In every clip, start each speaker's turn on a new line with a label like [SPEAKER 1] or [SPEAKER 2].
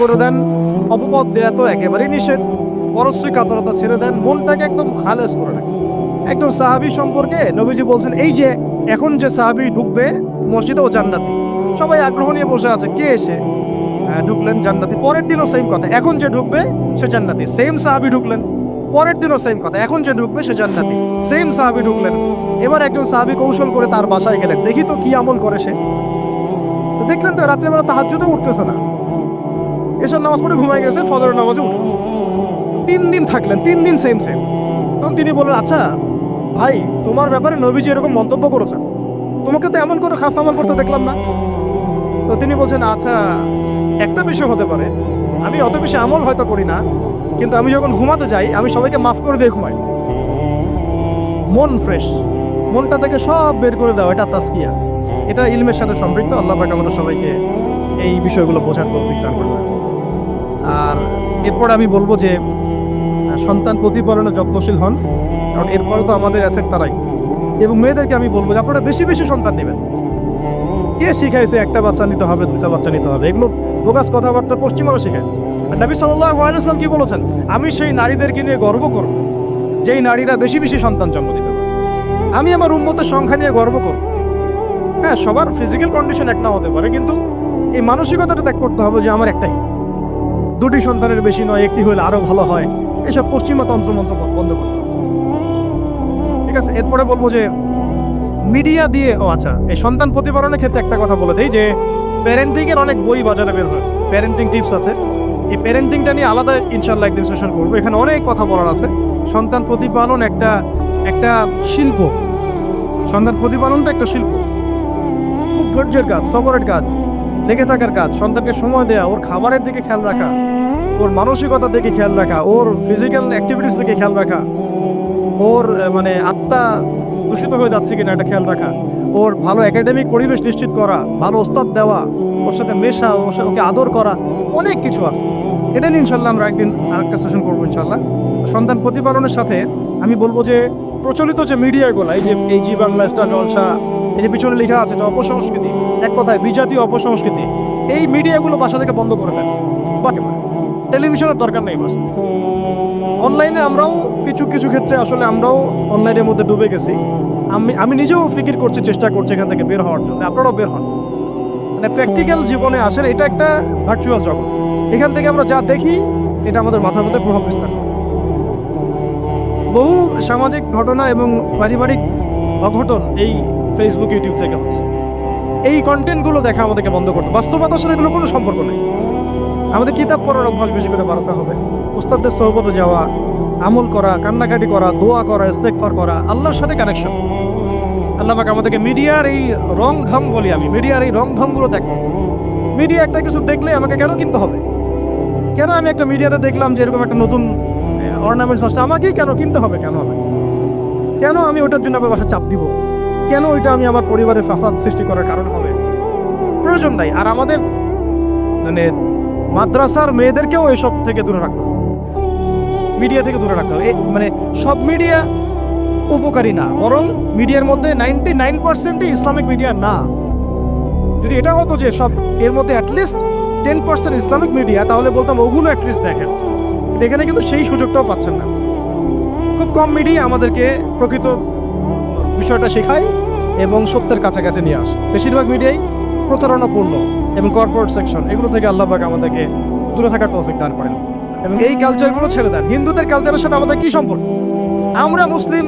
[SPEAKER 1] করে দেন। অপপদ দেয়া তো একেবারেই নিষেধ। পরশ্রী কাতরতা ছেড়ে দেন, মনটাকে একদম খালেজ করে রাখেন একদম সাহাবি সম্পর্কে নবীজি বলছেন, এই যে এখন যে সাহাবি ঢুকবে মসজিদে ও জান্নাতি। সবাই আগ্রহ নিয়ে বসে আছে, কে এসে ঢুকলেন জান্নাতি। পরের দিনও সেম কথা, এখন যে ঢুকবে সে জান্নাতি। সেম সাহাবি ঢুকলেন। পরের দিনও সেম কথা, এখন যে ঢুকবে সে জান্নাতি। সেম সাহাবি ঢুকলেন। এবার একজন সাহাবি কৌশল করে তার বাসায় গেলেন। দেখি তো কি আমল করে সে। দেখলেন তো রাত্রেবেলা তাহাজ্জুদে উঠতেছে না। এসব নামাজ পড়ে ঘুমায় গেছে ফজর নামাজে উঠে। তিন দিন থাকলেন, তিন দিন সেম সেম তখন তিনি বললেন আচ্ছা ভাই, তোমার ব্যাপারে নবীজি এরকম মন্তব্য করেছেন। তোমাকে তো এমন করে খাস আমল করতে দেখলাম না। তো তিনি বলছেন আচ্ছা একটা বিষয় হতে পারে। আমি অত বেশি আমল হয়তো করি না, কিন্তু আমি যখন ঘুমাতে যাই, আমি সবাইকে মাফ করে দিয়ে ঘুমাই। মন ফ্রেশ মনটা থেকে সব বের করে দাও, এটা তাস্কিয়া এটা ইলমের সাথে সম্পৃক্ত। আল্লাহ পাক আমাদের সবাইকে এই বিষয়গুলো বোঝার তৌফিক দান করবেন আর এরপর আমি বলব যে সন্তান প্রতিপালনে যত্নশীল হন, কারণ এরপরে তো আমাদের অ্যাসেট তারাই। এবং মেয়েদেরকে আমি বলব যে, আপনারা বেশি বেশি সন্তান নেবেন। কে শিখাইছে একটা বাচ্চা নিতে হবে দুটা বাচ্চা নিতে হবে? এগুলো বোগাস কথাবার্তা পশ্চিমারা শিখাইছে। আর নবী আলাইহি কি বলেছেন? আমি সেই নারীদেরকে নিয়ে গর্ব করব, যেই নারীরা বেশি বেশি সন্তান জন্ম দিতে পারে। আমি আমার উন্মতের সংখ্যা নিয়ে গর্ব করব। হ্যাঁ সবার ফিজিক্যাল কন্ডিশন এক না হতে পারে, কিন্তু এই মানসিকতাটা ত্যাগ করতে হবে যে, আমার একটাই। দুটি সন্তানের বেশি নয়, একটি হলে আরও ভালো হয়। এসব পশ্চিমা তন্ত্রমন্ত্র বন্ধ করতে ঠিক আছে, এরপরে বলব যে, মিডিয়া দিয়ে, ও আচ্ছা এই সন্তান প্রতিপালনের ক্ষেত্রে একটা কথা বলে দেই যে প্যারেন্টিং এর অনেক বই বাজারে বের হয়েছে। প্যারেন্টিং টিপস আছে। এই প্যারেন্টিংটা নিয়ে আলাদা ইনশাল্লাহ একদিন সেশন করব। এখানে অনেক কথা বলার আছে। সন্তান প্রতিপালন একটা একটা শিল্প। সন্তান প্রতিপালনটা একটা শিল্প। খুব ধৈর্যের কাজ, সবরের কাজ। লেগে থাকার কাজ, সন্তানকে সময় দেওয়া ওর খাবারের দিকে খেয়াল রাখা, ওর মানসিকতার দিকে খেয়াল রাখা, ওর ফিজিক্যাল অ্যাক্টিভিটিস দিকে খেয়াল রাখা, ওর মানে আত্মা দূষিত হয়ে যাচ্ছে কিনা এটা খেয়াল রাখা, ওর ভালো একাডেমিক পরিবেশ নিশ্চিত করা, ভালো ওস্তাদ দেওয়া, ওর সাথে মেশা, ওর সাথে ওকে আদর করা, অনেক কিছু আছে। এটা নিয়ে ইনশাল্লাহ আমরা একদিন আরেকটা সেশন করব ইনশাল্লাহ সন্তান প্রতিপালনের সাথে আমি বলব যে, প্রচলিত যে মিডিয়াগুলো, এই যে এই জি বাংলা, স্টার জলসা, এই যে পিছনে লেখা আছে যে অপসংস্কৃতি এক কথায় বিজাতীয় অপসংস্কৃতি। এই মিডিয়াগুলো বাসা থেকে বন্ধ করে দেন টেলিভিশনের দরকার নেই বাসা। অনলাইনে আমরাও কিছু কিছু ক্ষেত্রে আসলে আমরাও অনলাইনের মধ্যে ডুবে গেছি। আমি আমি নিজেও ফিকির করছি, চেষ্টা করছি এখান থেকে বের হওয়ার জন্য। আপনারাও বের হন। মানে প্র্যাকটিক্যাল জীবনে আসেন, এটা একটা ভার্চুয়াল জগৎ। এখান থেকে আমরা যা দেখি, এটা আমাদের মাথার মধ্যে প্রভাব বিস্তার বহু সামাজিক ঘটনা এবং পারিবারিক অঘটন এই ফেসবুক ইউটিউব থেকে হচ্ছে। এই কন্টেন্টগুলো দেখা আমাদেরকে বন্ধ করতে বাস্তবতার সাথে এগুলো কোনো সম্পর্ক নেই। আমাদের কিতাব পড়ার অভ্যাস বেশি করে বাড়াতে হবে। ওস্তাদদের সহবতে যাওয়া, আমল করা, কান্নাকাটি করা, দোয়া করা ইস্তেকফার করা, আল্লাহর সাথে কানেকশন আল্লাহ পাক আমাদেরকে মিডিয়ার এই রং ঢং বলি আমি, মিডিয়ার এই রং ঢংগুলো দেখো। মিডিয়া একটা কিছু দেখলে আমাকে কেন কিনতে হবে? কেন আমি একটা মিডিয়াতে দেখলাম যে এরকম একটা নতুন অর্নামেন্টস আসছে, আমাকেই কেন কিনতে হবে? কেন হবে? কেন আমি ওটার জন্য আমার বাসা চাপ দিব? কেন ওইটা আমি আমার পরিবারের ফাসাদ সৃষ্টি করার কারণ হবে? প্রয়োজন নাই, আর আমাদের মানে মাদ্রাসার মেয়েদেরকেও এসব থেকে দূরে রাখতে হবে। মিডিয়া থেকে দূরে রাখতে হবে। মানে সব মিডিয়া উপকারী না, বরং মিডিয়ার মধ্যে নাইনটি নাইন পার্সেন্টই ইসলামিক মিডিয়া না। যদি এটা হতো যে সব, এর মধ্যে at least ten percent Islamic media, তাহলে বলতাম ওগুলো অ্যাটলিস্ট দেখেন। এখানে কিন্তু সেই সুযোগটাও পাচ্ছেন না। খুব কম মিডিয়া আমাদেরকে প্রকৃত বিষয়টা শেখায় এবং সত্যের কাছাকাছি নিয়ে আসে। বেশিরভাগ মিডিয়াই প্রতারণাপূর্ণ এবং কর্পোরেট সেকশন এগুলো থেকে আল্লাহ পাক আমাদেরকে দূরে থাকার তৌফিক দান করেন। এবং এই কালচারগুলো ছেড়ে দেন। হিন্দুদের কালচারের সাথে আমাদের কি সম্পর্ক? আমরা মুসলিম,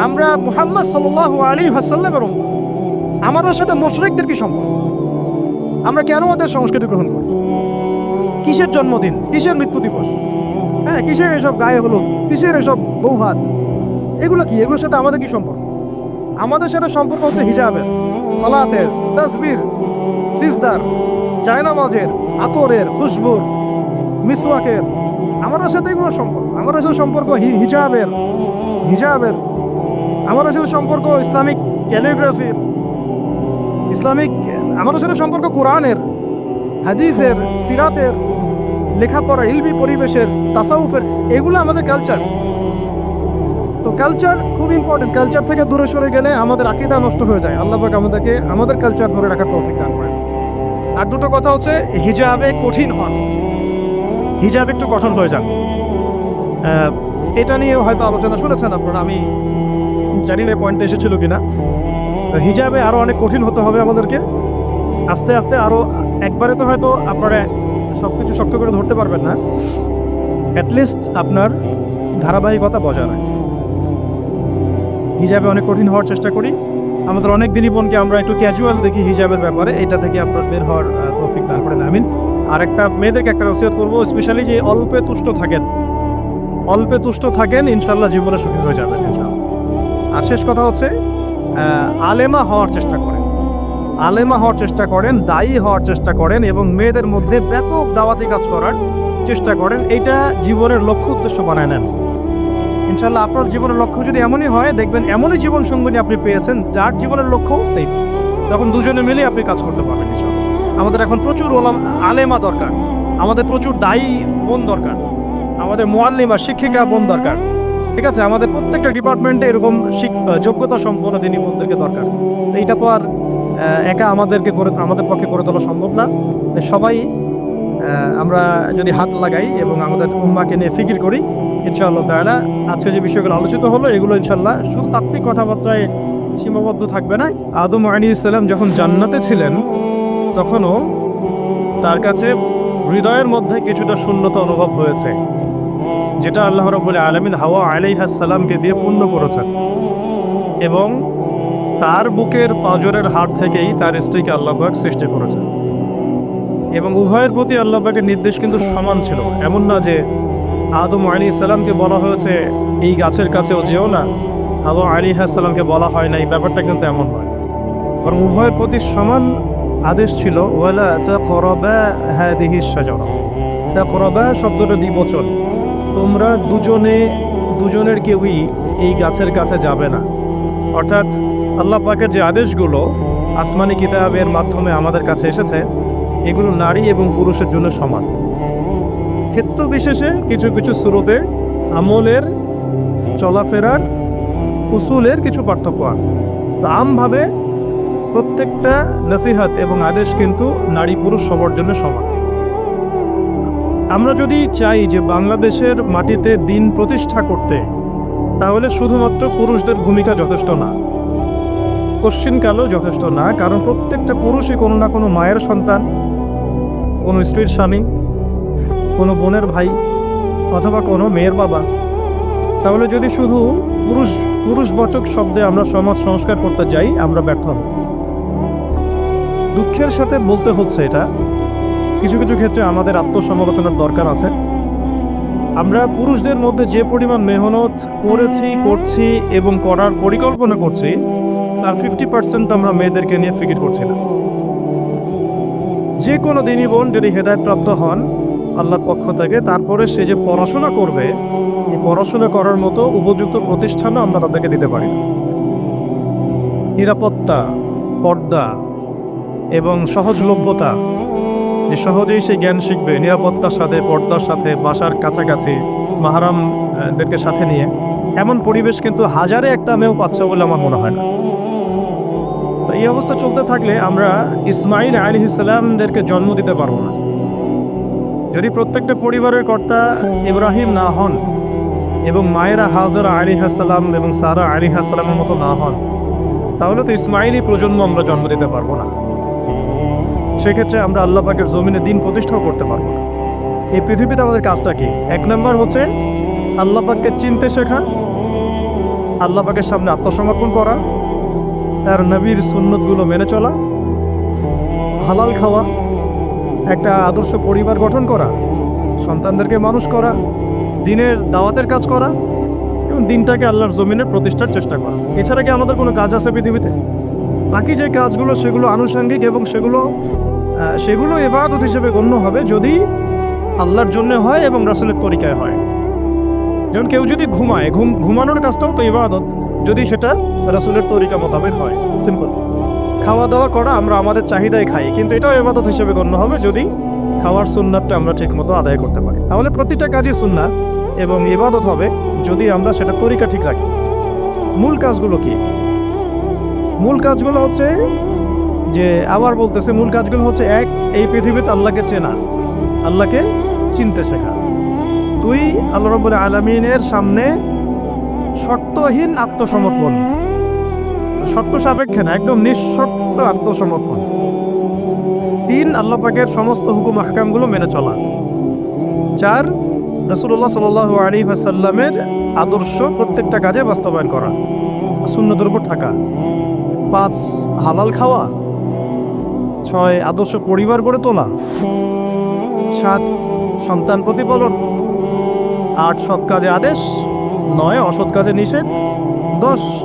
[SPEAKER 1] আমরা মুহাম্মদ সাল্লাল্লাহু আলী হাসাল্লামের। আমাদের সাথে মুশরিকদের কি সম্পর্ক? আমরা কেন ওদের সংস্কৃতি গ্রহণ করি? কিসের জন্মদিন? কিসের মৃত্যু দিবস? হ্যাঁ কিসের এসব গায়ে হলো কিসের এসব বৌভাত এগুলো কি? এগুলোর সাথে আমাদের কি সম্পর্ক? আমাদের সাথে সম্পর্ক হচ্ছে হিজাবের, সলাতের, তসবির, সিজদার, জায়নামাজের, আতরের, খুশবুর, মিসওয়াকের। আমাদের সাথে এগুলো সম্পর্ক আমাদের সাথে সম্পর্ক হিজাবের হিজাবের। আমাদের সাথে সম্পর্ক ইসলামিক ক্যালিগ্রাফির ইসলামিক আমাদের সাথে সম্পর্ক কোরআনের, হাদিসের, সিরাতের লেখাপড়া ইলমি পরিবেশের, তাসাউফের, এগুলো আমাদের কালচার তো কালচার খুব ইম্পর্টেন্ট কালচার থেকে দূরে সরে গেলে আমাদের আকিদা নষ্ট হয়ে যায়। আল্লাহ পাক আমাদেরকে, আমাদের কালচার ধরে রাখার তৌফিক দান করেন। আর দুটো কথা হচ্ছে, হিজাবে কঠিন হন। হিজাব একটু কঠোর হয়ে যান। এটা নিয়ে হয়তো আলোচনা শুনেছেন আপনারা, আমি জানি না পয়েন্টে এসেছিল কিনা। হিজাবে আরও অনেক কঠিন হতে হবে আমাদেরকে। আস্তে আস্তে আরও একবারে তো হয়তো আপনারা সব কিছু শক্ত করে ধরতে পারবেন না। অ্যাটলিস্ট আপনার ধারাবাহিকতা বজায় রাখেন হিজাবে অনেক কঠিন হওয়ার চেষ্টা করি। আমাদের অনেক দিনই বোনকে আমরা একটু ক্যাজুয়াল দেখি হিজাবের ব্যাপারে। এটা থেকে আপনার বের হওয়ার তৌফিক দান করেন, আমিন। আর একটা মেয়েদেরকে একটা নসিহত করব স্পেশালি যে অল্পে তুষ্ট থাকেন। অল্পে তুষ্ট থাকেন ইনশাল্লাহ জীবনে সুখী হয়ে যাবেন ইনশাল্লাহ আর শেষ কথা হচ্ছে আলেমা হওয়ার চেষ্টা করেন। আলেমা হওয়ার চেষ্টা করেন, দায়ী হওয়ার চেষ্টা করেন এবং মেয়েদের মধ্যে ব্যাপক দাওয়াতি কাজ করার চেষ্টা করেন। এইটা জীবনের লক্ষ্য উদ্দেশ্য বানায় নেন। ইনশাল্লাহ আপনার জীবনের লক্ষ্য যদি এমনই হয়, দেখবেন এমনই জীবন সঙ্গিনী আপনি পেয়েছেন, যার জীবনের লক্ষ্য সেম তখন দুজনে মিলে আপনি কাজ করতে পারবেন আমাদের এখন প্রচুর ওলাম আলেমা দরকার। আমাদের প্রচুর দায়ী বোন দরকার। আমাদের মোয়াল্লিমা, শিক্ষিকা বোন দরকার। ঠিক আছে? আমাদের প্রত্যেকটা ডিপার্টমেন্টে এরকম যোগ্যতা সম্পন্ন দিনী বোনদেরকে দরকার। এইটা তো আর একা আমাদেরকে করে আমাদের পক্ষে করে তোলা সম্ভব না। সবাই আমরা যদি হাত লাগাই এবং আমাদের উম্মাকে নিয়ে ফিকির করি ইনশাআল্লাহ তাহলে আজকে যে বিষয়গুলো আলোচিত হলো, এগুলো ইনশাল্লাহ শুধু তাত্ত্বিক কথাবার্তায় সীমাবদ্ধ থাকবে না। আদম আলী ইসলাম যখন জান্নাতে ছিলেন, তখনও তার কাছে হৃদয়ের মধ্যে কিছুটা শূন্যতা অনুভব হয়েছে, যেটা আল্লাহ রব্বুল আলমিন হাওয়া আলাইহাসাল্লামকে দিয়ে পূর্ণ করেছেন এবং তার বুকের পাঁজরের হাট থেকেই তার স্ত্রীকে আল্লাহবাক সৃষ্টি করেছেন। এবং উভয়ের প্রতি আল্লাহবাকের নির্দেশ কিন্তু সমান ছিল, এমন না যে আদম আলী ইসলামকে বলা হয়েছে, এই গাছের কাছেও যেও না। আদম আলী সাল্লামকে বলা হয় না, এই ব্যাপারটা কিন্তু এমন নয়। বরং উভয়ের প্রতি সমান আদেশ ছিল, ওয়ালা তা করবা হাদিহি সাজারা তা করবা শব্দটা দ্বিবচন। তোমরা দুজনে, দুজনের কেউই এই গাছের কাছে যাবে না। অর্থাৎ আল্লাহ পাকের যে আদেশগুলো আসমানি কিতাবের মাধ্যমে আমাদের কাছে এসেছে, এগুলো নারী এবং পুরুষের জন্য সমান। ক্ষেত্র বিশেষে কিছু কিছু শুরুতে আমলের, চলাফেরার, উসুলের কিছু পার্থক্য আছে। তো আমভাবে প্রত্যেকটা নসিহাত এবং আদেশ কিন্তু নারী পুরুষ সবার জন্য সমান। আমরা যদি চাই যে বাংলাদেশের মাটিতে দিন প্রতিষ্ঠা করতে, তাহলে শুধুমাত্র পুরুষদের ভূমিকা যথেষ্ট না। কোশ্চিনকালও যথেষ্ট না, কারণ প্রত্যেকটা পুরুষই কোনো না কোনো মায়ের সন্তান, কোনো স্ত্রীর স্বামী কোনো বোনের ভাই অথবা কোনো মেয়ের বাবা, তাহলে যদি শুধু পুরুষ, পুরুষবাচক শব্দে আমরা সমাজ সংস্কার করতে যাই, আমরা ব্যর্থ হব। দুঃখের সাথে বলতে হচ্ছে এটা, কিছু কিছু ক্ষেত্রে আমাদের আত্মসমালোচনার দরকার আছে। আমরা পুরুষদের মধ্যে যে পরিমাণ মেহনত করেছি, করছি এবং করার পরিকল্পনা করছি, তার ফিফটি পার্সেন্ট আমরা মেয়েদেরকে নিয়ে ফিকির করছি না। যে কোনো দিনই বোন যদি হেদায়তপ্রাপ্ত হন আল্লাহর পক্ষ থেকে। তারপরে সে যে পড়াশোনা করবে পড়াশোনা করার মতো উপযুক্ত প্রতিষ্ঠানও আমরা তাদেরকে দিতে পারি নিরাপত্তা, পর্দা এবং সহজলভ্যতা, যে সহজেই সে জ্ঞান শিখবে নিরাপত্তার সাথে, পর্দার সাথে, বাসার কাছাকাছি, মাহারামদেরকে সাথে নিয়ে। এমন পরিবেশ কিন্তু হাজারে একটা মেয়েও পাচ্ছে বলে আমার মনে হয় না। তো এই অবস্থা চলতে থাকলে আমরা ইসমাইল আলী ইসলামদেরকে জন্ম দিতে পারব না। যদি প্রত্যেকটা পরিবারের কর্তা ইব্রাহিম না হন এবং মায়েরা হাজরা আলী হাসালাম এবং সারা আলী হাসালামের মতো না হন, তাহলে তো ইসমাইলি প্রজন্ম আমরা জন্ম দিতে পারব না। সেক্ষেত্রে আমরা আল্লাহ পাকের জমিনে দিন প্রতিষ্ঠাও করতে পারব না। এই পৃথিবীতে আমাদের কাজটা কি? এক নম্বর হচ্ছে আল্লাহ পাককে চিনতে শেখা, আল্লাহ পাকের সামনে আত্মসমর্পণ করা, তার নবীর সুন্নতগুলো মেনে চলা, হালাল খাওয়া একটা আদর্শ পরিবার গঠন করা, সন্তানদেরকে মানুষ করা, দিনের দাওয়াতের কাজ করা এবং দিনটাকে আল্লাহর জমিনে প্রতিষ্ঠার চেষ্টা করা। এছাড়া কি আমাদের কোনো কাজ আছে পৃথিবীতে? বাকি যে কাজগুলো, সেগুলো আনুষঙ্গিক এবং সেগুলো সেগুলো এবাদত হিসেবে গণ্য হবে যদি আল্লাহর জন্য হয় এবং রাসুলের তরিকায় হয়। যেমন কেউ যদি ঘুমায়, ঘুম, ঘুমানোর কাজটাও তো ইবাদত। যদি সেটা রাসুলের তরিকা মোতাবেক হয় সিম্পল খাওয়া দাওয়া করা আমরা আমাদের চাহিদায় খাই, কিন্তু এটাও এবাদত হিসেবে গণ্য হবে যদি খাওয়ার সুন্নাতটা আমরা ঠিকমতো আদায় করতে পারি। তাহলে প্রতিটা কাজই সুন্নাত এবং ইবাদত হবে যদি আমরা সেটা তরিকা ঠিক রাখি। মূল কাজগুলো কি? মূল কাজগুলো হচ্ছে যে আবার বলতেছে, মূল কাজগুলো হচ্ছে এক, এই পৃথিবীতে আল্লাহকে চেনা, আল্লাহকে চিনতে শেখা। দুই, আল্লাহ রব্বুল আলমিনের সামনে শর্তহীন আত্মসমর্পণ। শর্ত সাপেক্ষে না, একদম নিঃশর্ত আত্মসমর্পণ। তিন, আল্লাহ পাকের সমস্ত হুকুম, আহকামগুলো মেনে চলা। চার রসুল্লাহ সাল আলী আসাল্লামের আদর্শ প্রত্যেকটা কাজে বাস্তবায়ন করা শূন্যদের উপর থাকা। পাঁচ, হালাল খাওয়া। ছয়, আদর্শ পরিবার গড়ে তোলা। সাত, সন্তান প্রতিপালন। আট, সৎ কাজে আদেশ। নয়, অসৎ কাজে নিষেধ। দশ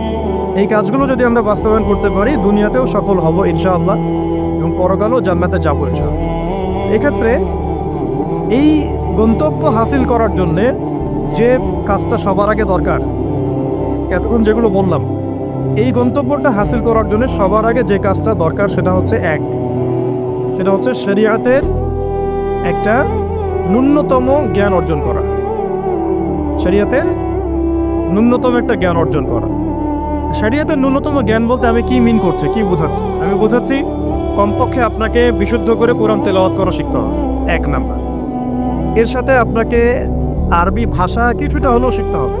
[SPEAKER 1] এই কাজগুলো যদি আমরা বাস্তবায়ন করতে পারি, দুনিয়াতেও সফল হব ইনশাআল্লাহ এবং পরকালও জান্নাতে যাব ইনশাআল্লাহ। এক্ষেত্রে এই গন্তব্য হাসিল করার জন্যে যে কাজটা সবার আগে দরকার, এতক্ষণ যেগুলো বললাম, এই গন্তব্যটা হাসিল করার জন্য সবার আগে যে কাজটা দরকার সেটা হচ্ছে এক। সেটা হচ্ছে শরিয়াতের একটা ন্যূনতম জ্ঞান অর্জন করা। শরিয়াতের ন্যূনতম একটা জ্ঞান অর্জন করা। শরিয়াতের ন্যূনতম জ্ঞান বলতে আমি কি মিন করছি, কি বোঝাচ্ছি? আমি বোঝাচ্ছি, কমপক্ষে আপনাকে বিশুদ্ধ করে কোরআন তেলাওয়াত করা শিখতে হবে। এক নাম্বার। এর সাথে আপনাকে আরবি ভাষা কিছুটা হলেও শিখতে হবে,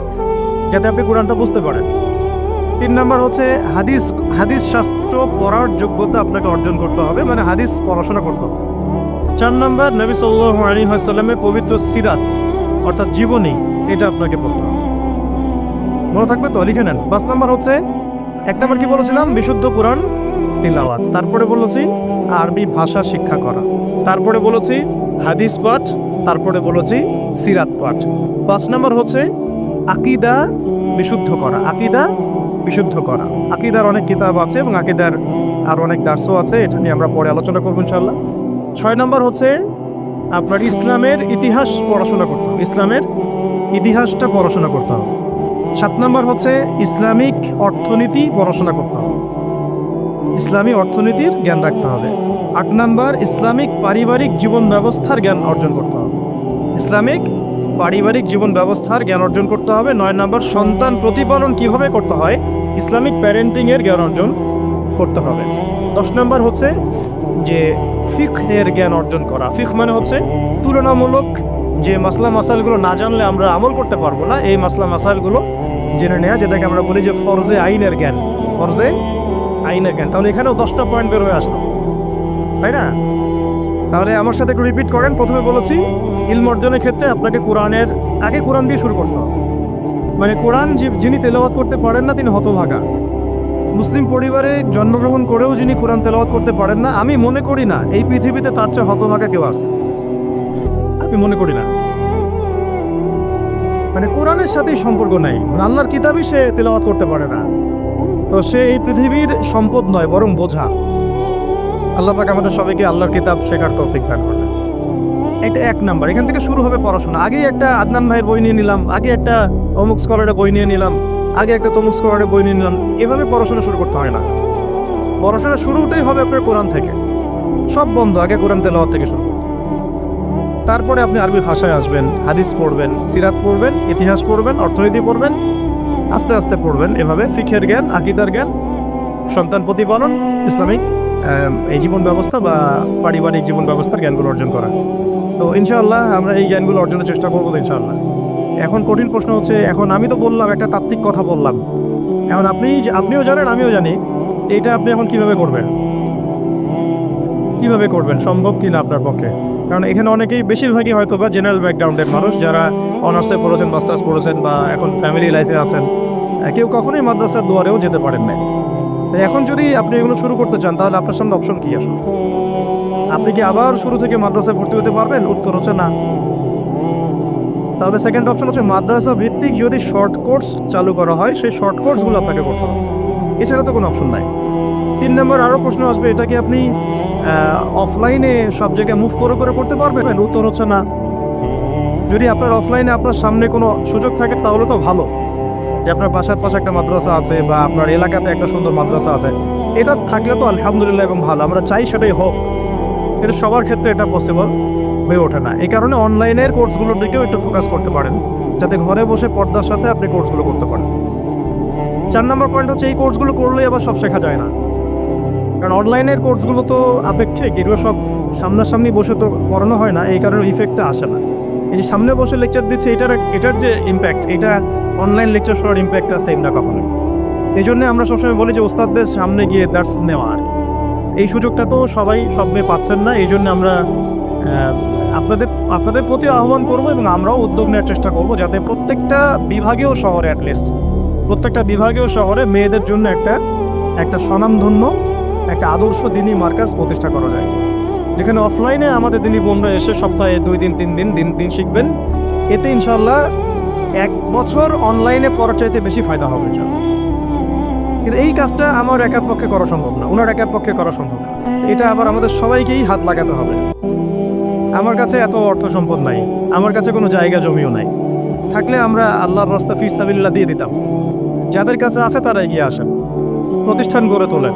[SPEAKER 1] যাতে আপনি কোরআনটা বুঝতে পারেন। তিন নাম্বার হচ্ছে, হাদিস হাদিস শাস্ত্র পড়ার যোগ্যতা আপনাকে অর্জন করতে হবে মানে হাদিস পড়াশোনা করতে হবে। চার নাম্বার, নবী সাল্লাহ আলী সাল্লামের পবিত্র সিরাত, অর্থাৎ জীবনী, এটা আপনাকে পড়তে হবে। মনে থাকবে তো? লিখে নেন। পাঁচ নাম্বার হচ্ছে, এক নাম্বার কি বলেছিলাম? বিশুদ্ধ কোরআন, তিলাওয়াত। তারপরে বলেছি, আরবি ভাষা শিক্ষা করা। তারপরে বলেছি, হাদিস পাঠ। তারপরে বলেছি, সিরাত পাঠ। পাঁচ নাম্বার হচ্ছে, আকিদা বিশুদ্ধ করা। আকিদা বিশুদ্ধ করা। আকিদার অনেক কিতাব আছে এবং আকিদার আর অনেক দার্সও আছে, এটা নিয়ে আমরা পরে আলোচনা করব ইনশাল্লাহ ছয় নম্বর হচ্ছে, আপনার ইসলামের ইতিহাস পড়াশোনা করতে হবে। ইসলামের ইতিহাসটা পড়াশোনা করতে হবে। সাত নম্বর হচ্ছে ইসলামিক অর্থনীতি পড়াশোনা করতে হবে। ইসলামী অর্থনীতির জ্ঞান রাখতে হবে। আট নম্বর, ইসলামিক পারিবারিক জীবন ব্যবস্থার জ্ঞান অর্জন করতে হবে। ইসলামিক পারিবারিক জীবন ব্যবস্থার জ্ঞান অর্জন করতে হবে। নয় নম্বর, সন্তান প্রতিপালন কীভাবে করতে হয়? ইসলামিক প্যারেন্টিংয়ের জ্ঞান অর্জন করতে হবে। দশ নম্বর হচ্ছে যে ফিখ এর জ্ঞান অর্জন করা। ফিখ মানে হচ্ছে তুলনামূলক যে মাসলা মাসালগুলো না জানলে আমরা আমল করতে পারব না, এই মাসলা মাসালগুলো জেনে নেওয়া যেটাকে আমরা বলি যে ফরজে আইনের জ্ঞান। ফরজে আইনের জ্ঞান। তাহলে এখানেও দশটা পয়েন্ট বের হয়ে আসলো। তাই না? তাহলে আমার সাথে একটু রিপিট করেন। প্রথমে বলেছি, ইলম অর্জনের ক্ষেত্রে আপনাকে কোরআনের, আগে কোরআন দিয়ে শুরু করতে হবে। মানে কোরআন যিনি তেলাওয়াত করতে পারেন না, তিনি হতভাগা। মুসলিম পরিবারে জন্মগ্রহণ করেও যিনি কোরআন তেলাওয়াত করতে পারেন না, আমি মনে করি না, এই পৃথিবীতে তার চেয়ে হতভাগা কেউ আছে। আমি মনে করি না। মানে কোরআনের সাথেই সম্পর্ক নাই। মানে আল্লাহর কিতাবই সে তেলাওয়াত করতে পারে না। তো সে এই পৃথিবীর সম্পদ নয়, বরং বোঝা। আল্লাহ পাক আমাদের সবাইকে আল্লাহর কিতাব শেখার তৌফিক দান করবে এটা এক নাম্বার। এখান থেকে শুরু হবে পড়াশোনা। আগে একটা আদনান ভাইয়ের বই নিয়ে নিলাম, আগে একটা অমুক স্কলারের বই নিয়ে নিলাম, আগে একটা তমুক স্কলারের বই নিয়ে নিলাম। এভাবে পড়াশোনা শুরু করতে হয় না। পড়াশোনা শুরুটাই হবে আপনার কোরআন থেকে। সব বন্ধ, আগে কোরআন তেলাওয়াত থেকে শুরু। তারপরে আপনি আরবি ভাষায় আসবেন, হাদিস পড়বেন, সিরাত পড়বেন, ইতিহাস পড়বেন, অর্থনীতি পড়বেন, আস্তে আস্তে পড়বেন এভাবে, ফিখের জ্ঞান, আকিদার জ্ঞান, সন্তান প্রতিপালন, ইসলামিক এই জীবন ব্যবস্থা বা পারিবারিক জীবন ব্যবস্থার জ্ঞানগুলো অর্জন করা। তো ইনশাআল্লাহ আমরা এই জ্ঞানগুলো অর্জনের চেষ্টা করব ইনশাআল্লাহ। এখন কঠিন প্রশ্ন হচ্ছে, এখন আমি তো বললাম, একটা তাত্ত্বিক কথা বললাম। এখন আপনি আপনিও জানেন, আমিও জানি এটা আপনি এখন কীভাবে করবেন? কীভাবে করবেন? সম্ভব কি না আপনার পক্ষে? কারণ এখানে অনেকেই বেশিরভাগই হয়তো বা জেনারেল ব্যাকগ্রাউন্ডের মানুষ যারা অনার্সে পড়েছেন মাস্টার্স পড়েছেন বা এখন ফ্যামিলি লাইফে আছেন। কেউ কখনোই মাদ্রাসার দুয়ারেও যেতে পারেন না তো এখন যদি আপনি এগুলো শুরু করতে চান, তাহলে আপনার সামনে অপশন কী আসলে? আপনি কি আবার শুরু থেকে মাদ্রাসায় ভর্তি হতে পারবেন? উত্তর হচ্ছে না। তাহলে সেকেন্ড অপশন হচ্ছে মাদ্রাসা ভিত্তিক যদি শর্ট কোর্স চালু করা হয়, সেই শর্ট কোর্সগুলো আপনাকে করতে হবে। এছাড়া তো কোনো অপশন নাই। তিন নম্বর আরও প্রশ্ন আসবে, এটা কি আপনি অফলাইনে সব জায়গায় মুভ করে করে করতে পারবেন? উত্তর হচ্ছে না। যদি আপনার অফলাইনে আপনার সামনে কোনো সুযোগ থাকে তাহলে তো ভালো। যে আপনার বাসার পাশে একটা মাদ্রাসা আছে বা আপনার এলাকাতে একটা সুন্দর মাদ্রাসা আছে এটা থাকলে তো আলহামদুলিল্লাহ এবং ভালো। আমরা চাই সেটাই হোক। কিন্তু সবার ক্ষেত্রে এটা পসিবল হয়ে ওঠে না। এই কারণে অনলাইনের কোর্সগুলোর দিকেও একটু ফোকাস করতে পারেন। যাতে ঘরে বসে পর্দার সাথে আপনি কোর্সগুলো করতে পারেন। চার নম্বর পয়েন্ট হচ্ছে এই কোর্সগুলো করলেই আবার সব শেখা যায় না। কারণ অনলাইনের কোর্সগুলো তো আপেক্ষিক, এগুলো সব সামনাসামনি বসে তো পড়ানো হয় না, এই কারণে ইফেক্টটা আসে না এই যে সামনে বসে লেকচার দিচ্ছে, এটার এটার যে ইম্প্যাক্ট এটা অনলাইন লেকচার শোনার ইম্প্যাক্টটা সেম না কখনো এই জন্য আমরা সবসময় বলি যে ওস্তাদদের সামনে গিয়ে দ্যাটস নেওয়া আর। এই সুযোগটা তো সবাই সব মেয়ে পাচ্ছেন না, এই জন্য আমরা আপনাদের আপনাদের প্রতি আহ্বান করব এবং আমরাও উদ্যোগ নেওয়ার চেষ্টা করব যাতে প্রত্যেকটা বিভাগীয় শহরে অ্যাটলিস্ট প্রত্যেকটা বিভাগীয় শহরে মেয়েদের জন্য একটা একটা স্বনামধন্য একটা আদর্শ দিনী মার্কাজ প্রতিষ্ঠা করা যায়। যেখানে অফলাইনে আমাদের দিনী বোনরা এসে সপ্তাহে দুই দিন, তিন দিন দিন দিন শিখবেন। এতে ইনশাল্লাহ এক বছর অনলাইনে পড়ার চাইতে বেশি ফায়দা হবে। কিন্তু এই কাজটা আমার একার পক্ষে করা সম্ভব না, ওনার একার পক্ষে করা সম্ভব না। এটা আবার আমাদের সবাইকেই হাত লাগাতে হবে। আমার কাছে এত অর্থ সম্পদ নাই, আমার কাছে কোনো জায়গা জমিও নাই। থাকলে আমরা আল্লাহর রাস্তা ফিসাবিল্লা দিয়ে দিতাম। যাদের কাছে আছে তারা এগিয়ে আসেন। প্রতিষ্ঠান গড়ে তোলেন।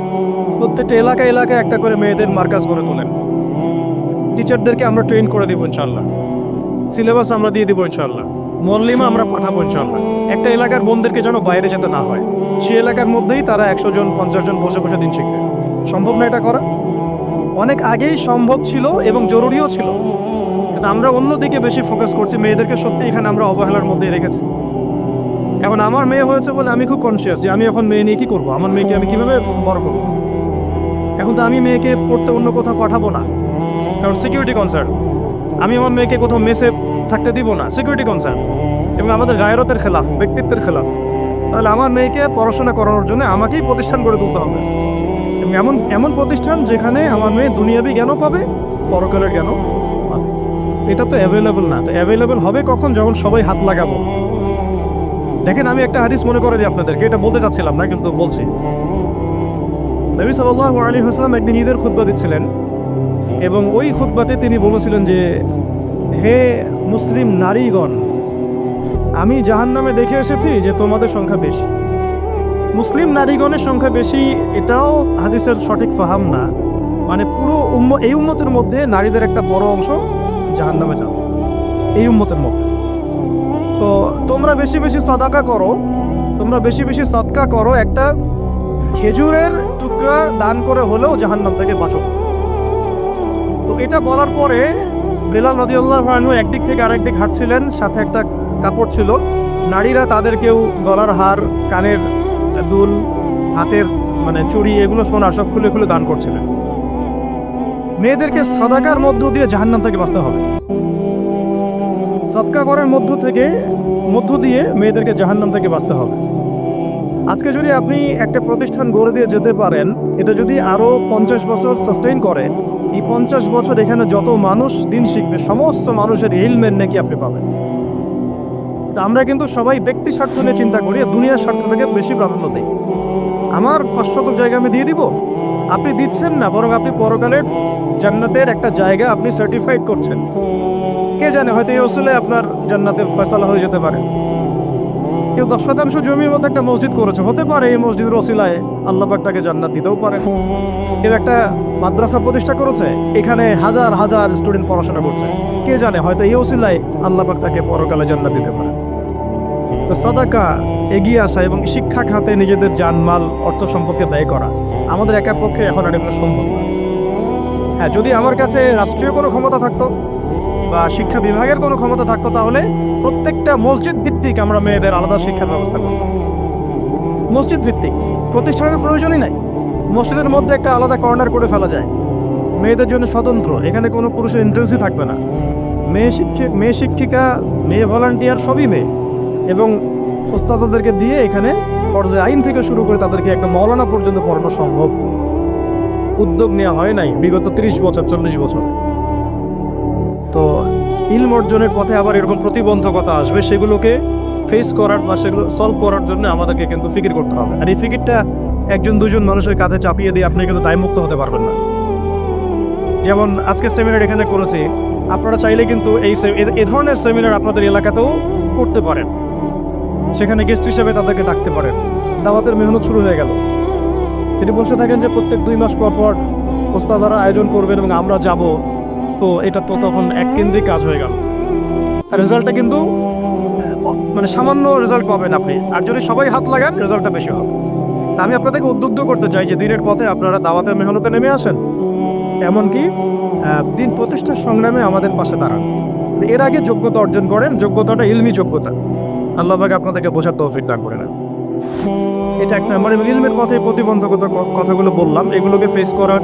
[SPEAKER 1] প্রত্যেকটা এলাকা এলাকায় একটা করে মেয়েদের মার্কাজ গড়ে তোলেন। টিচারদেরকে আমরা ট্রেন করে দিব ইনশাল্লাহ সিলেবাস আমরা দিয়ে দিব ইনশাল্লাহ মল্লিমা আমরা পাঠাবো ইনশাল্লাহ একটা এলাকার বোনদেরকে যেন বাইরে যেতে না হয়। সে এলাকার মধ্যেই তারা একশো জন, পঞ্চাশ জন বসে বসে দিন শিখবে। সম্ভব না এটা করা? অনেক আগেই সম্ভব ছিল এবং জরুরিও ছিল। কিন্তু আমরা অন্যদিকে বেশি ফোকাস করছি। মেয়েদেরকে সত্যি এখানে আমরা অবহেলার মধ্যে রেখেছি। এখন আমার মেয়ে হয়েছে বলে আমি খুব কনসিয়াস যে আমি এখন মেয়ে নিয়ে কী করব? আমার মেয়েকে আমি কীভাবে বড় করব? এখন তো আমি মেয়েকে পড়তে অন্য কোথাও পাঠাবো না। কারণ সিকিউরিটি কনসার্ন আমি আমার মেয়েকে কোথাও মেসে থাকতে দিব না। সিকিউরিটি কনসার্ন এবং আমাদের গায়রতের খেলাফ, ব্যক্তিত্বের খেলাফ। তাহলে আমার মেয়েকে পড়াশোনা করানোর জন্য আমাকেই প্রতিষ্ঠান গড়ে তুলতে হবে। এবং এমন এমন প্রতিষ্ঠান যেখানে আমার মেয়ে দুনিয়াবি জ্ঞানও পাবে, পরকালের জ্ঞানও পাবে। এটা তো অ্যাভেলেবল না। তো অ্যাভেলেবল হবে কখন? যখন সবাই হাত লাগাবো। দেখেন, আমি একটা হাদিস মনে করে দিই আপনাদেরকে। এটা বলতে চাচ্ছিলাম না, কিন্তু বলছি। নবী সাল্লাহ আলী হাসলাম একদিন ঈদের খুতবা দিচ্ছিলেন এবং ওই খুতবাতে তিনি বলেছিলেন যে, হে মুসলিম নারীগণ, আমি জাহান নামে দেখে এসেছি যে তোমাদের সংখ্যা বেশি। মুসলিম নারীগণের সংখ্যা বেশি, এটাও হাদিসের সঠিক ফাহাম না। মানে পুরো উম্ম, এই উম্মতের মধ্যে নারীদের একটা বড় অংশ জাহান নামে যাবে। এই উম্মতের মধ্যে। তো তোমরা বেশি বেশি সদাকা করো, তোমরা বেশি বেশি সৎকা করো একটা খেজুরের টুকরা দান করে হলেও জাহান্নাম থেকে বাঁচো। তো এটা বলার পরে বেলাল নদীউল্লাহ ভানু একদিক থেকে আরেক দিক হাঁটছিলেন, সাথে একটা কাপড় ছিল। নারীরা তাদের কেউ গলার হার, কানের দুল, হাতের মানে চুড়ি এগুলো সোনা সব খুলে খুলে দান করছিলেন। মেয়েদেরকে সদাকার মধ্য দিয়ে জাহান্নাম থেকে বাঁচতে হবে। সদকা করার মধ্য থেকে, মধ্য দিয়ে মেয়েদেরকে জাহান্নাম থেকে বাঁচতে হবে। আজকে যদি আপনি একটা প্রতিষ্ঠান গড়ে দিয়ে যেতে পারেন, এটা যদি আরও পঞ্চাশ বছর সাস্টেইন করে, এই পঞ্চাশ বছর এখানে যত মানুষ দিন শিখবে, সমস্ত মানুষের ইলমের নাকি আপনি পাবেন। তা আমরা কিন্তু সবাই ব্যক্তি স্বার্থ নিয়ে চিন্তা করি দুনিয়ার স্বার্থ থেকে বেশি প্রাধান্য দিই। আমার পাঁচশত জায়গা আমি দিয়ে দিব? আপনি দিচ্ছেন না, বরং আপনি পরকালের জান্নাতের একটা জায়গা আপনি সার্টিফাইড করছেন। কে জানে, হয়তো এই ওসুলে আপনার জান্নাতের ফয়সালা হয়ে যেতে পারে। কেউ দশ শতাংশ জমির মতো একটা মসজিদ করেছে, হতে পারে এই মসজিদের আল্লাহ পাক তাকে জান্নাত দিতেও পারে কেউ একটা মাদ্রাসা প্রতিষ্ঠা করেছে, এখানে হাজার হাজার স্টুডেন্ট পড়াশোনা করছে। কে জানে, হয়তো এই ওসিলায় আল্লাহ পাক তাকে পরকালে জান্নাত দিতে পারে। সাদাকা এগিয়ে আসা এবং শিক্ষা খাতে নিজেদের জানমাল, অর্থ সম্পদকে ব্যয় করা, আমাদের একার পক্ষে এখন আর এগুলো সম্ভব হ্যাঁ যদি আমার কাছে রাষ্ট্রীয় কোনো ক্ষমতা থাকতো বা শিক্ষা বিভাগের কোনো ক্ষমতা থাকতো তাহলে প্রত্যেকটা মসজিদ ভিত্তিক আমরা মেয়েদের আলাদা শিক্ষার ব্যবস্থা করতাম। মসজিদ ভিত্তিক, প্রতিষ্ঠানের প্রয়োজনই নাই। মসজিদের মধ্যে একটা আলাদা কর্নার করে ফেলা যায়। মেয়েদের জন্য স্বতন্ত্র, এখানে কোনো পুরুষের এন্ট্রেন্সই থাকবে না। মেয়ে শিক্ষক, মেয়ে শিক্ষিকা, মেয়ে ভলান্টিয়ার সবই মেয়ে। এবং ওস্তাদাদেরকে দিয়ে এখানে ফরজে আইন থেকে শুরু করে তাদেরকে একটা মৌলানা পর্যন্ত পড়ানো সম্ভব। উদ্যোগ নেওয়া হয় নাই বিগত তিরিশ বছর, চল্লিশ বছর। তো ইলম অর্জনের পথে আবার এরকম প্রতিবন্ধকতা আসবে, সেগুলোকে ফেস করার বা সেগুলো সলভ করার জন্য আমাদেরকে কিন্তু ফিকির করতে হবে। আর এই ফিকিরটা একজন, দুজন মানুষের কাঁধে চাপিয়ে দিয়ে আপনি কিন্তু দায়মুক্ত হতে পারবেন না। যেমন আজকে সেমিনার এখানে করেছি, আপনারা চাইলে কিন্তু এই এ- ধরনের সেমিনার আপনাদের এলাকাতেও করতে পারেন। সেখানে গেস্ট হিসেবে তাদেরকে ডাকতে পারেন। দাওয়াতের মেহনত শুরু হয়ে গেল। তিনি বসে থাকেন যে প্রত্যেক দুই মাস পর পর ওস্তাদারা আয়োজন করবেন এবং আমরা যাব। তো এটা তো তখন এক কেন্দ্রিক কাজ হয়ে গেল। রেজাল্টটা কিন্তু মানে সামান্য রেজাল্ট পাবেন আপনি। আর যদি সবাই হাত লাগান রেজাল্টটা বেশি হবে। তা আমি আপনাদেরকে উদ্বুদ্ধ করতে চাই যে দিনের পথে আপনারা দাওয়াতের মেহনতে নেমে আসেন। এমনকি দিন প্রতিষ্ঠার সংগ্রামে আমাদের পাশে দাঁড়ান। এর আগে যোগ্যতা অর্জন করেন, যোগ্যতাটা ইলমি যোগ্যতা। আল্লাহ পাক আপনাদেরকে বোঝার তৌফিক দান করে নেন এটা এক নম্বর এবং ইলমের পথে প্রতিবন্ধকতা কথাগুলো বললাম। এগুলোকে ফেস করার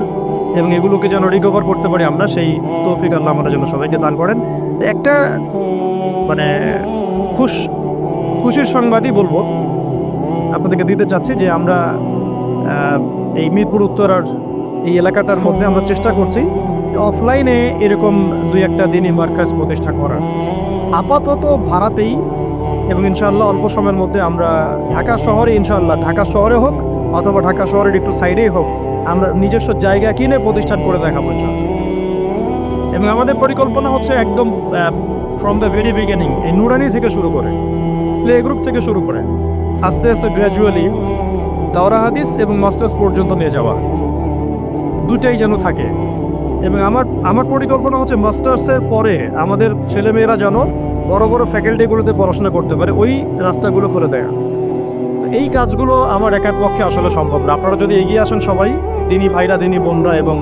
[SPEAKER 1] এবং এগুলোকে যেন রিকভার করতে পারি আমরা, সেই তৌফিক আল্লাহ আমাদের জন্য সবাইকে দান করেন। তো একটা মানে খুশ, খুশির সংবাদই বলব। আপনাদেরকে দিতে চাচ্ছি যে আমরা এই মিরপুর উত্তরার এই এলাকাটার মধ্যে আমরা চেষ্টা করছি অফলাইনে এরকম দুই একটা দিনই মার্কাজ প্রতিষ্ঠা করার। আপাতত ভাড়াতেই এবং ইনশাআল্লাহ অল্প সময়ের মধ্যে আমরা ঢাকা শহরে, ইনশাআল্লাহ ঢাকা শহরে হোক অথবা ঢাকা শহরের একটু সাইডেই হোক আমরা নিজস্ব জায়গা কিনে প্রতিষ্ঠান করে দেখাবো এবং আমাদের পরিকল্পনা হচ্ছে একদম ফ্রম দ্য ভেরি বিগিনিং এই নুরানি থেকে শুরু করে, প্লে গ্রুপ থেকে শুরু করে, আস্তে আস্তে গ্র্যাজুয়ালি দাওরা হাদিস এবং মাস্টার্স পর্যন্ত নিয়ে যাওয়া, দুটাই যেন থাকে। এবং আমার আমার পরিকল্পনা হচ্ছে মাস্টার্সের পরে আমাদের ছেলেমেয়েরা যেন বড় বড় ফ্যাকাল্টিগুলোতে পড়াশোনা করতে পারে, ওই রাস্তাগুলো করে দেয়। এই কাজগুলো আমার একার পক্ষে আসলে সম্ভব না। আপনারা যদি এগিয়ে আসেন সবাই দিনী ভাইরা, দিনী বোনরা এবং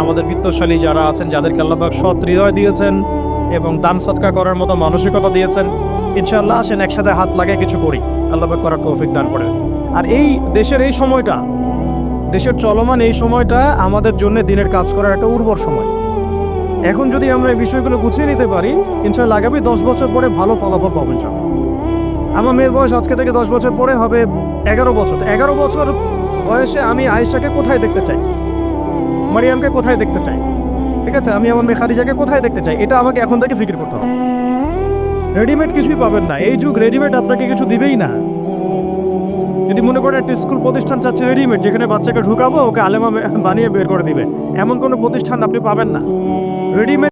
[SPEAKER 1] আমাদের বিত্তশালী যারা আছেন, যাদেরকে আল্লাহবাক সৎ হৃদয় দিয়েছেন এবং দান সৎকা করার মতো মানসিকতা দিয়েছেন, ইনশাআল্লাহ আসেন, একসাথে হাত লাগিয়ে কিছু করি। আল্লাহবাক করার তৌফিক দান করে আর এই দেশের এই সময়টা, দেশের চলমান এই সময়টা আমাদের জন্য দিনের কাজ করার একটা উর্বর সময়। এখন যদি আমরা এই বিষয়গুলো গুছিয়ে নিতে পারি, ইনশাআল্লাহ আগামী দশ বছর পরে ভালো ফলাফল পাবো ইনশাআল্লাহ। আমার মেয়ের বয়স আজকে থেকে দশ বছর পরে হবে এগারো বছর। এগারো বছর বয়সে আমি আয়েশাকে কোথায় দেখতে চাই? মারিয়ামকে কোথায় দেখতে চাই? ঠিক আছে, আমি আমার মেয়ে খাদিজাকে কোথায় দেখতে চাই? এটা আমাকে এখন থেকে ফিকির করতে হবে। রেডিমেড কিছুই পাবেন না। এই যুগ রেডিমেড আপনাকে কিছু দিবেই না। যদি মনে করেন একটা স্কুল প্রতিষ্ঠান চাচ্ছে রেডিমেড যেখানে বাচ্চাকে ঢুকাবো, ওকে আলেমা বানিয়ে বের করে দিবে, এমন কোনো প্রতিষ্ঠান আপনি পাবেন না। রেডিমেড